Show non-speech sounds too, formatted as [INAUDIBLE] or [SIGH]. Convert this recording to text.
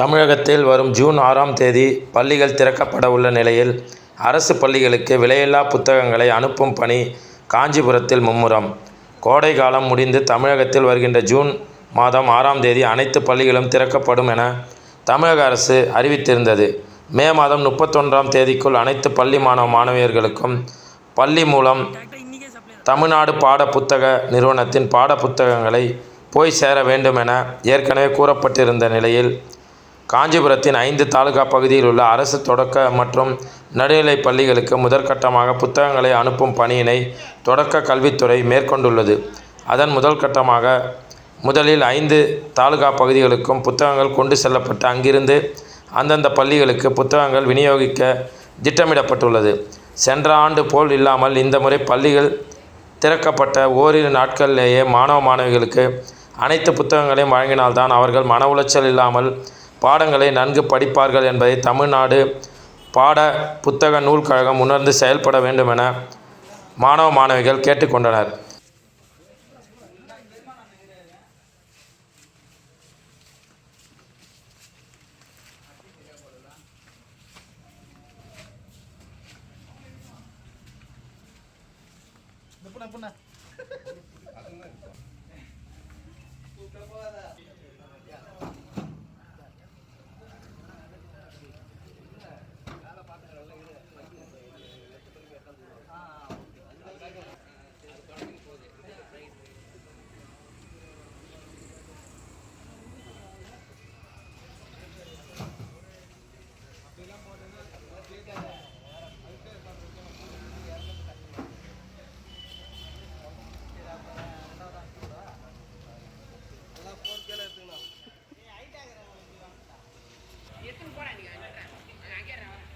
தமிழகத்தில் வரும் ஜூன் ஆறாம் தேதி பள்ளிகள் திறக்கப்பட உள்ள நிலையில் அரசு பள்ளிகளுக்கு விலையில்லா புத்தகங்களை அனுப்பும் பணி காஞ்சிபுரத்தில் மும்முரம். கோடை காலம் முடிந்து தமிழகத்தில் வருகின்ற ஜூன் மாதம் ஆறாம் தேதி அனைத்து பள்ளிகளும் திறக்கப்படும் என தமிழக அரசு அறிவித்திருந்தது. மே மாதம் முப்பத்தொன்றாம் தேதிக்குள் அனைத்து பள்ளி மாணவ, மாணவியர்களுக்கும் பள்ளி மூலம் தமிழ்நாடு பாட புத்தக நிறுவனத்தின் பாட புத்தகங்களை போய் சேர வேண்டும் என ஏற்கனவே கூறப்பட்டிருந்த நிலையில், காஞ்சிபுரத்தின் ஐந்து தாலுகா பகுதியில் உள்ள அரசு தொடக்க மற்றும் நடுநிலைப் பள்ளிகளுக்கு முதற்கட்டமாக புத்தகங்களை அனுப்பும் பணியினை தொடக்க கல்வித்துறை மேற்கொண்டுள்ளது. அதன் முதல்கட்டமாக முதலில் ஐந்து தாலுகா பகுதிகளுக்கும் புத்தகங்கள் கொண்டு செல்லப்பட்டு அங்கிருந்து அந்தந்த பள்ளிகளுக்கு புத்தகங்கள் விநியோகிக்க திட்டமிடப்பட்டுள்ளது. சென்ற ஆண்டு போல் இல்லாமல் இந்த முறை பள்ளிகள் திறக்கப்பட்ட ஓரிரு நாட்களிலேயே மாணவ, மாணவிகளுக்கு அனைத்து புத்தகங்களையும் வழங்கினால் தான் அவர்கள் மன உளைச்சல் இல்லாமல் பாடங்களை நன்கு படிப்பார்கள் என்பதை தமிழ்நாடு பாட புத்தக நூல் கழகம் உணர்ந்து செயல்பட வேண்டும் என மாணவ, மாணவிகள் [LAUGHS] contemporáneo.